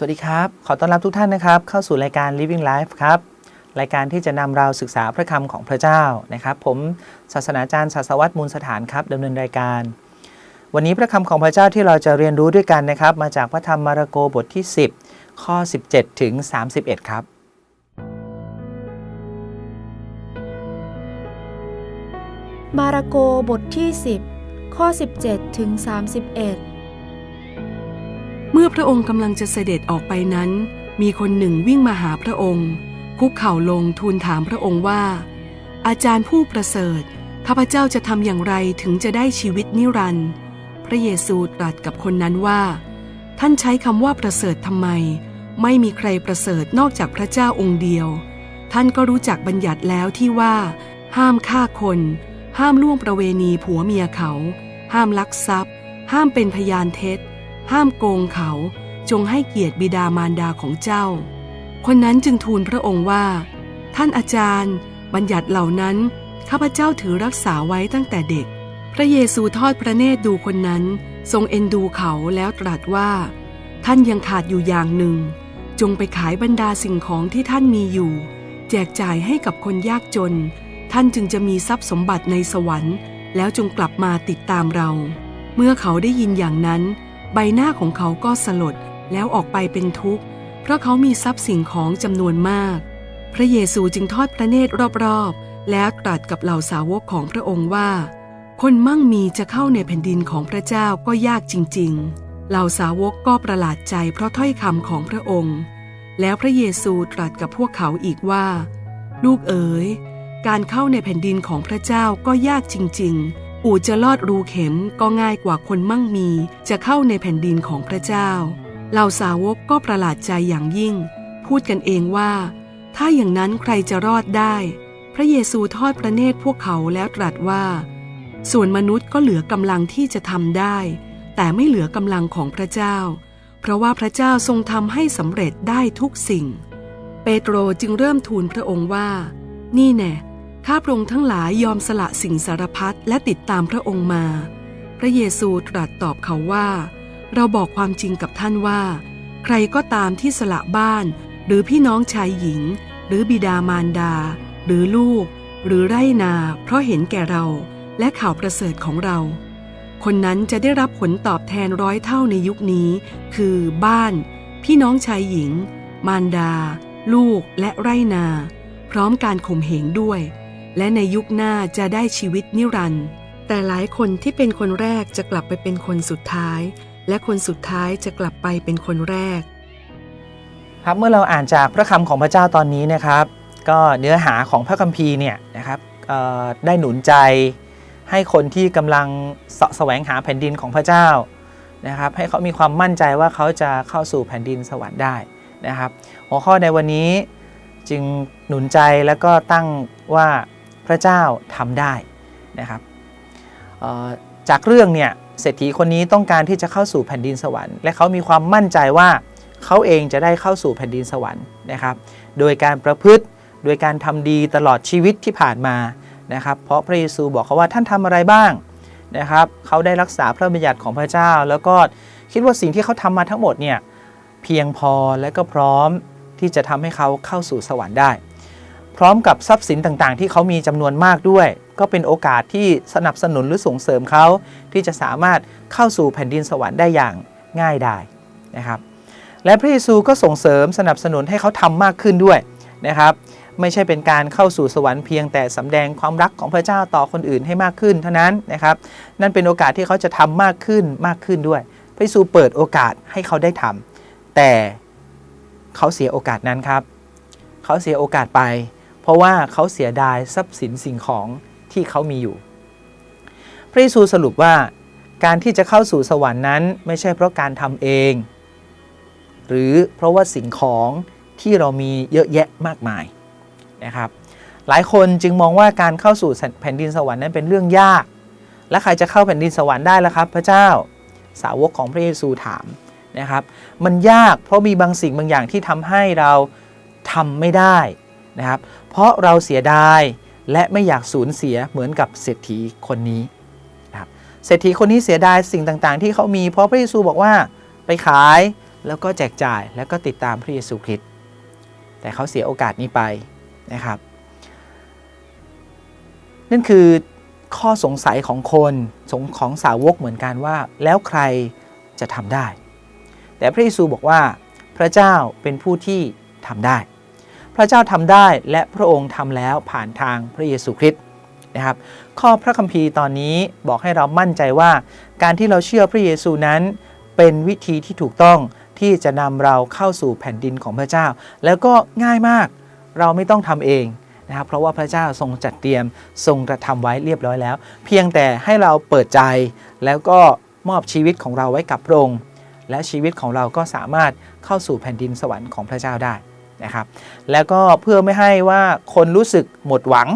สวัสดีครับ ขอต้อนรับทุกท่านนะครับ เข้าสู่รายการ Living Life ครับ รายการที่จะนำเราศึกษาพระคำของพระเจ้านะครับ ผมศาสนาจารย์ศาสวัตมูลสถานครับดำเนินรายการ วันนี้พระคำของพระเจ้าที่เราจะเรียนรู้ด้วยกันนะครับ มาจากพระธรรมมาระโกบทที่ 10 ข้อ 17 ถึง 31 ครับ มาระโกบทที่ 10 ข้อ 17 ถึง 31 เมื่อพระองค์กำลังจะเสด็จออกไปนั้น มีคนหนึ่งวิ่งมาหาพระองค์ คุกเข่าลงทูลถามพระองค์ว่า อาจารย์ผู้ประเสริฐข้าพเจ้าจะทำอย่างไรถึงจะได้ชีวิตนิรันดร์พระเยซูตรัสกับคนนั้นว่า ท่านใช้คำว่าประเสริฐทำไม ไม่มีใครประเสริฐนอกจากพระเจ้าองค์เดียว ท่านก็รู้จักบัญญัติแล้วที่ว่า ห้ามฆ่าคน ห้ามล่วงประเวณีผัวเมียเขา ห้ามลักทรัพย์ ห้ามเป็นพยานเท็จ ห้ามโกงเขา จงให้เกียรติบิดามารดาของเจ้า คนนั้นจึงทูลพระองค์ว่า ท่านอาจารย์ บัญญัติเหล่านั้น ข้าพเจ้าถือรักษาไว้ตั้งแต่เด็ก พระเยซูทอดพระเนตรดูคนนั้น ทรงเอ็นดูเขาแล้วตรัสว่า ท่านยังขาดอยู่อย่างหนึ่ง จงไปขายบรรดาสิ่งของที่ท่านมีอยู่ แจกจ่ายให้กับคนยากจน ท่านจึงจะมีทรัพย์สมบัติในสวรรค์ แล้วจงกลับมาติดตามเรา เมื่อเขาได้ยินอย่างนั้น ใบหน้าของเขาก็สลดแล้วออกไปเป็นทุกข์ เพราะเขามีทรัพย์สิ่งของจำนวนมาก พระเยซูจึงทอดพระเนตรรอบๆ แล้วตรัสกับเหล่าสาวกของพระองค์ว่า คนมั่งมีจะเข้าในแผ่นดินของพระเจ้าก็ยากจริง ๆ เหล่าสาวกก็ประหลาดใจเพราะถ้อยคำของพระองค์ แล้วพระเยซูตรัสกับพวกเขาอีกว่า ลูกเอ๋ย การเข้าในแผ่นดินของพระเจ้าก็ยากจริง ๆ อู่จะลอดรูเข็มก็ง่ายกว่าคนมั่งมีจะเข้าในแผ่นดินของพระเจ้า เหล่าสาวกก็ประหลาดใจอย่างยิ่ง พูดกันเองว่า ถ้าอย่างนั้นใครจะรอดได้ พระเยซูทอดพระเนตรพวกเขาแล้วตรัสว่า ส่วนมนุษย์ก็เหลือกำลังที่จะทำได้ แต่ไม่เหลือกำลังของพระเจ้า เพราะว่าพระเจ้าทรงทำให้สำเร็จได้ทุกสิ่ง เปโตรจึงเริ่มทูลพระองค์ว่า นี่แน่ ข้าพระองค์ทั้งหลายยอมสละสิ่งสารพัดและติดตามพระองค์มา พระเยซูตรัสตอบเขาว่า เราบอกความจริงกับท่านว่า ใครก็ตามที่สละบ้าน หรือพี่น้องชายหญิง หรือบิดามารดา หรือลูก หรือไร่นา เพราะเห็นแก่เราและข่าวประเสริฐของเรา คนนั้นจะได้รับผลตอบแทนร้อยเท่าในยุคนี้ คือบ้าน พี่น้องชายหญิง มารดา ลูกและไร่นา พร้อมการข่มเหงด้วย และในยุคหน้าจะได้ชีวิตนิรันดร์แต่หลายคนที่เป็นคนแรกจะกลับไปเป็นคนสุดท้าย และคนสุดท้ายจะกลับไปเป็นคนแรก ครับเมื่อเราอ่านจากพระคำของพระเจ้าตอนนี้นะครับ ก็เนื้อหาของพระคัมภีร์เนี่ยนะครับได้หนุนใจให้คนที่กำลังเสาะแสวงหาแผ่นดินของพระเจ้านะครับ ให้เขามีความมั่นใจว่าเขาจะเข้าสู่แผ่นดินสวรรค์ได้นะครับ หัวข้อในวันนี้จึงหนุนใจแล้วก็ตั้งว่า พระเจ้าทำได้นะครับจากเรื่องเนี่ยเศรษฐีคนนี้ต้องการที่จะเข้าสู่แผ่นดินสวรรค์และเขามีความมั่นใจว่าเขาเองจะได้เข้าสู่แผ่นดินสวรรค์นะครับ โดยการประพฤติโดยการทำดีตลอดชีวิตที่ผ่านมานะครับ เพราะพระเยซูบอกเขาว่าท่านทำอะไรบ้างนะครับ เขาได้รักษาพระบัญญัติของพระเจ้า แล้วก็คิดว่าสิ่งที่เขาทำมาทั้งหมดเนี่ยเพียงพอและก็พร้อมที่จะทำให้เขาเข้าสู่สวรรค์ได้ พร้อมกับทรัพย์สินต่างๆ ที่เขามีจำนวนมากด้วย ก็เป็นโอกาสที่สนับสนุนหรือส่งเสริมเขาที่จะสามารถเข้าสู่แผ่นดินสวรรค์ได้อย่างง่ายดายนะครับและพระเยซูก็ส่งเสริมสนับสนุนให้เขาทำมากขึ้นด้วยนะครับไม่ใช่เป็นการเข้าสู่สวรรค์เพียงแต่สำแดงความรักของพระเจ้าต่อคนอื่นให้มากขึ้นเท่านั้นนะครับนั่นเป็นโอกาสที่เขาจะทำมากขึ้นมากขึ้นด้วย พระเยซูเปิดโอกาสให้เขาได้ทำแต่เขาเสียโอกาสนั้นครับ เขาเสียโอกาสไป ราะว่าเขาเสียดายทรัพย์สินสิ่งของที่เขามีอยู่ พระเยซูสรุปว่าการที่จะเข้าสู่สวรรค์นั้นไม่ใช่เพราะการทำเอง หรือเพราะว่าสิ่งของที่เรามีเยอะแยะมากมายนะครับหลายคนจึงมองว่าการเข้าสู่แผ่นดินสวรรค์นั้นเป็นเรื่องยาก และใครจะเข้าแผ่นดินสวรรค์ได้ล่ะครับ พระเจ้าสาวกของพระเยซูถามนะครับ มันยากเพราะมีบางสิ่งบางอย่างที่ทำให้เราทำไม่ได้ นะครับ เพราะเราเสียดายและไม่อยากสูญเสียเหมือนกับเศรษฐีคนนี้นะครับเศรษฐีคนนี้เสียดายสิ่งต่างๆ ที่เขามี เพราะพระเยซูบอกว่าไปขายแล้วก็แจกจ่ายแล้วก็ติดตามพระเยซูคริสต์แต่เขาเสียโอกาสนี้ไปนะครับ นั่นคือข้อสงสัยของคนสงของสาวกเหมือนกันว่า แล้วใครจะทำได้ แต่พระเยซูบอกว่าพระเจ้าเป็นผู้ที่ทำได้ พระเจ้าทำได้และพระองค์ทำแล้วผ่านทางพระเยซูคริสต์นะครับ ข้อพระคัมภีร์ตอนนี้บอกให้เรามั่นใจว่า การที่เราเชื่อพระเยซูนั้น เป็นวิธีที่ถูกต้องที่จะนำเราเข้าสู่แผ่นดินของพระเจ้า แล้วก็ง่ายมากเราไม่ต้องทำเองนะครับเพราะว่าพระเจ้าทรงจัดเตรียมทรงกระทำไว้เรียบร้อยแล้ว เพียงแต่ให้เราเปิดใจแล้วก็มอบชีวิตของเราไว้กับพระองค์และชีวิตของเราก็สามารถเข้าสู่แผ่นดินสวรรค์ของพระเจ้าได้ นะครับ แล้วก็เพื่อไม่ให้ว่าคนรู้สึกหมดหวัง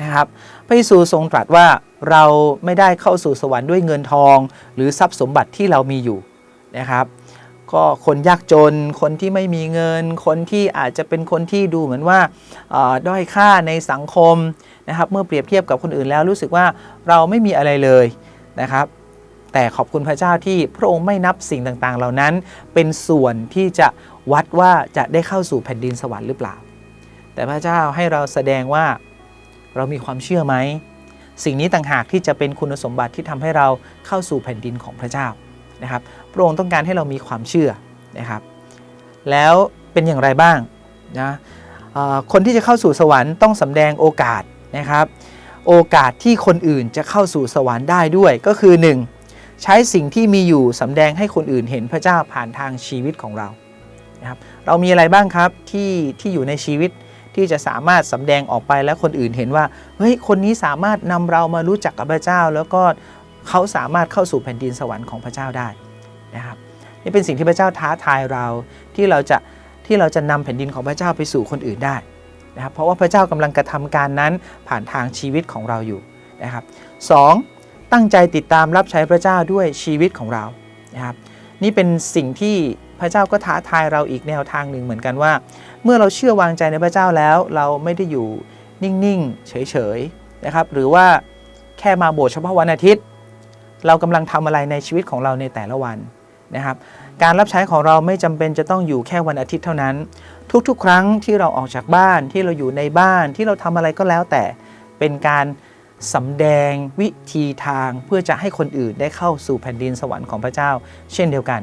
นะครับพระเยซูทรงตรัสว่าเราไม่ได้เข้าสู่สวรรค์ด้วยเงินทอง หรือทรัพย์สมบัติที่เรามีอยู่นะครับ ก็คนยากจนคนที่ไม่มีเงิน คนที่อาจจะเป็นคนที่ดูเหมือนว่าด้อยค่าในสังคมนะครับ เมื่อเปรียบเทียบกับคนอื่นแล้วรู้สึกว่าเราไม่มีอะไรเลยนะครับ แต่ขอบคุณพระเจ้าที่พระองค์ไม่นับสิ่งต่างๆ เหล่านั้น เป็นส่วนที่จะวัดว่าจะได้เข้าสู่แผ่นดินสวรรค์หรือเปล่า แต่พระเจ้าให้เราแสดงว่าเรามีความเชื่อไหม สิ่งนี้ต่างหากที่จะเป็นคุณสมบัติที่ทำให้เราเข้าสู่แผ่นดินของพระเจ้านะครับ พระองค์ต้องการให้เรามีความเชื่อนะครับ แล้วเป็นอย่างไรบ้างนะคนที่จะเข้าสู่สวรรค์ต้องสำแดงโอกาสนะครับ โอกาสที่คนอื่นจะเข้าสู่สวรรค์ได้ด้วยก็คือ 1. ใช้สิ่งที่มีอยู่สำแดงให้คนอื่นเห็นพระเจ้าผ่านทางชีวิตของเรานะครับเรามีอะไรบ้างครับที่ที่อยู่ในชีวิตที่จะสามารถสำแดงออกไปและคนอื่นเห็นว่าเฮ้ยคนนี้สามารถนำเรามารู้จักกับพระเจ้า แล้วก็เขาสามารถเข้าสู่แผ่นดินสวรรค์ของพระเจ้าได้นะครับนี่เป็นสิ่งที่พระเจ้าท้าทายเราที่เราจะที่เราจะนำแผ่นดินของพระเจ้าไปสู่คนอื่นได้นะครับเพราะว่าพระเจ้ากำลังกระทำการนั้นผ่านทางชีวิตของเราอยู่นะครับสอง ตั้งใจติดตามรับใช้พระเจ้าด้วยชีวิตของเรานะครับนี่เป็นสิ่งที่พระเจ้าก็ท้าทายเราอีกแนวทางหนึ่งเหมือนกันว่า เมื่อเราเชื่อวางใจในพระเจ้าแล้ว เราไม่ได้อยู่นิ่งๆเฉยๆนะครับ หรือว่าแค่มาโบสถ์เฉพาะวันอาทิตย์ เรากำลังทำอะไรในชีวิตของเราในแต่ละวันนะครับ การรับใช้ของเราไม่จำเป็นจะต้องอยู่แค่วันอาทิตย์เท่านั้น ทุกๆ ครั้งที่เราออกจากบ้านที่เราอยู่ในบ้านที่เราทำอะไรก็แล้วแต่เป็นการ สำแดงวิธีทางเพื่อจะให้คนอื่นได้เข้าสู่แผ่นดินสวรรค์ของพระเจ้า เช่นเดียวกัน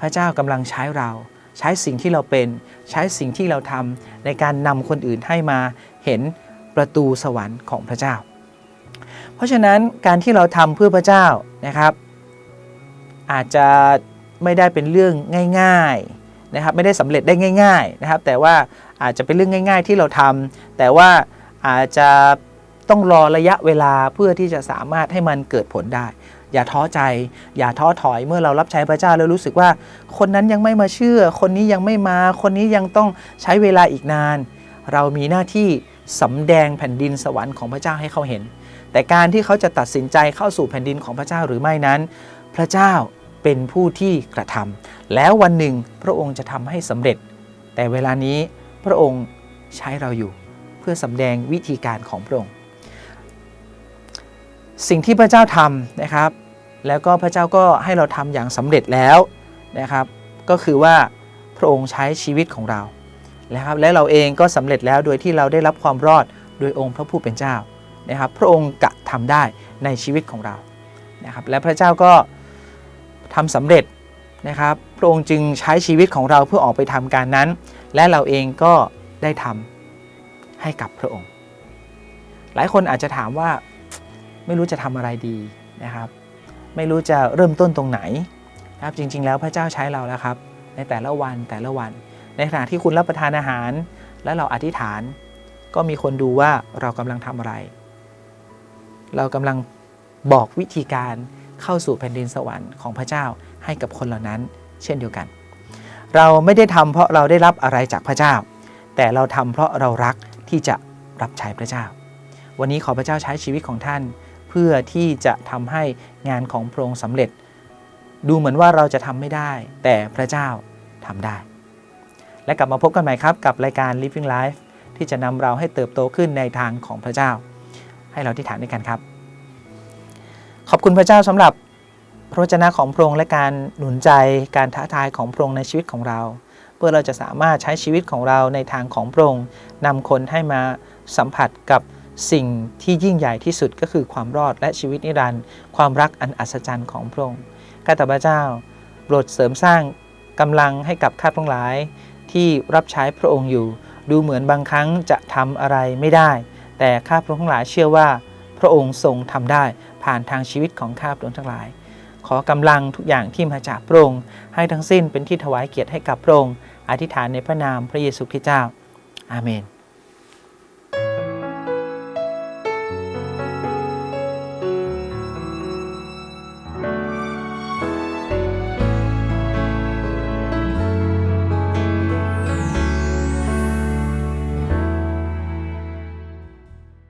พระเจ้ากำลังใช้เรา ใช้สิ่งที่เราเป็น ใช้สิ่งที่เราทำในการนำคนอื่นให้มาเห็นประตูสวรรค์ของพระเจ้า เพราะฉะนั้นการที่เราทำเพื่อพระเจ้านะครับ อาจจะไม่ได้เป็นเรื่องง่ายๆนะครับไม่ได้สำเร็จได้ง่าย ๆนะครับ แต่ว่าอาจจะเป็นเรื่องง่าย ๆ ที่เราทำแต่ว่าอาจจะ ต้องรอระยะเวลาเพื่อที่จะสามารถให้มันเกิดผลได้ อย่าท้อใจ อย่าท้อถอยเมื่อเรารับใช้พระเจ้าแล้วรู้สึกว่า คนนั้นยังไม่มาเชื่อ คนนี้ยังไม่มา คนนี้ยังต้องใช้เวลาอีกนาน เรามีหน้าที่สำแดงแผ่นดินสวรรค์ของพระเจ้าให้เขาเห็น แต่การที่เขาจะตัดสินใจเข้าสู่แผ่นดินของพระเจ้าหรือไม่นั้น พระเจ้าเป็นผู้ที่กระทำแล้ววันหนึ่งพระองค์จะทำให้สำเร็จ แต่เวลานี้พระองค์ใช้เราอยู่เพื่อสำแดงวิธีการของพระองค์ สิ่งที่พระเจ้าทำนะครับ แล้วก็พระเจ้าก็ให้เราทำอย่างสำเร็จแล้วนะครับ ก็คือว่าพระองค์ใช้ชีวิตของเรานะครับ และเราเองก็สำเร็จแล้วโดยที่เราได้รับความรอดโดยองค์พระผู้เป็นเจ้านะครับ พระองค์กระทำได้ในชีวิตของเรานะครับ และพระเจ้าก็ทำสำเร็จนะครับ พระองค์จึงใช้ชีวิตของเราเพื่อออกไปทำการนั้น และเราเองก็ได้ทำให้กับพระองค์ หลายคนอาจจะถามว่า ไม่รู้จะทำอะไรดีนะครับ ไม่รู้จะเริ่มต้นตรงไหนนะครับจริง ๆ แล้วพระเจ้าใช้เราแล้วครับ ในแต่ละวันแต่ละวัน ในขณะที่คุณรับประทานอาหาร และเราอธิษฐาน ก็มีคนดูว่าเรากำลังทำอะไร เรากำลังบอกวิธีการเข้าสู่แผ่นดินสวรรค์ของพระเจ้าให้กับคนเหล่านั้น เช่นเดียวกัน เราไม่ได้ทำเพราะเราได้รับอะไรจากพระเจ้า แต่เราทำเพราะเรารักที่จะรับใช้พระเจ้า วันนี้ขอพระเจ้าใช้ชีวิตของท่าน เพื่อที่จะทำให้งานของพระองค์สำเร็จ ดูเหมือนว่าเราจะทำไม่ได้ แต่พระเจ้าทำได้ และกลับมาพบกันใหม่ครับกับรายการ Living Life ที่จะนำเราให้เติบโตขึ้นในทางของพระเจ้า ให้เราที่ฐานด้วยกันครับ ขอบคุณพระเจ้าสำหรับพระวจนะของพระองค์และการหนุนใจการท้าทายของพระองค์ในชีวิตของเรา เพื่อเราจะสามารถใช้ชีวิตของเราในทางของพระองค์นำคนให้มาสัมผัสกับ สิ่งที่ยิ่งใหญ่ที่สุดก็คือความรอดและชีวิตนิรันดร์ความรักอันอัศจรรย์ของพระองค์ข้าแต่พระเจ้าโปรดเสริมสร้างกำลังให้กับข้าพทั้งหลาย ที่รับใช้พระองค์อยู่ ดูเหมือนบางครั้งจะทำอะไรไม่ได้ แต่ข้าพระองค์ทั้งหลายเชื่อว่า พระองค์ทรงทำได้ผ่านทางชีวิตของข้าพระองค์ทั้งหลาย ขอกำลังทุกอย่างที่มาจากพระองค์ให้ทั้งสิ้นเป็นที่ถวายเกียรติให้กับพระองค์อธิษฐานในพระนามพระเยซูคริสต์เจ้า อาเมน